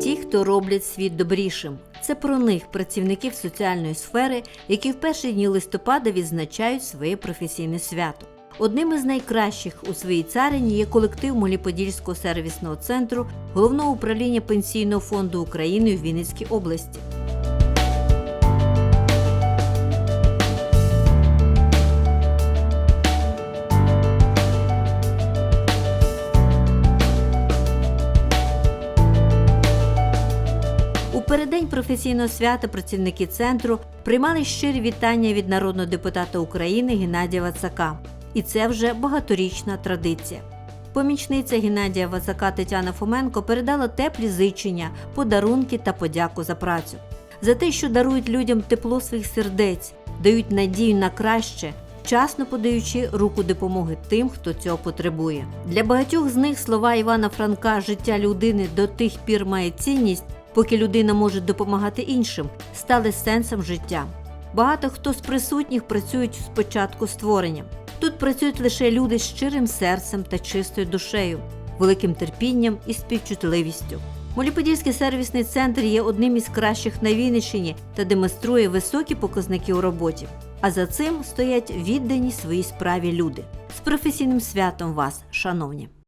Ті, хто роблять світ добрішим. Це про них, працівників соціальної сфери, які в перші дні листопада відзначають своє професійне свято. Одним із найкращих у своїй царині є колектив Моліподільського сервісного центру Головного управління Пенсійного фонду України в Вінницькій області. Переддень професійного свята працівники центру приймали щирі вітання від народного депутата України Геннадія Вацака. І це вже багаторічна традиція. Помічниця Геннадія Вацака Тетяна Фоменко передала теплі зичення, подарунки та подяку за працю. За те, що дарують людям тепло своїх сердець, дають надію на краще, вчасно подаючи руку допомоги тим, хто цього потребує. Для багатьох з них слова Івана Франка життя людини до тих пір має цінність, поки людина може допомагати іншим, стали сенсом життя. Багато хто з присутніх працюють з початку створення. Тут працюють лише люди з щирим серцем та чистою душею, великим терпінням і співчутливістю. Моліподільський сервісний центр є одним із кращих на Вінниччині та демонструє високі показники у роботі. А за цим стоять віддані своїй справі люди. З професійним святом вас, шановні!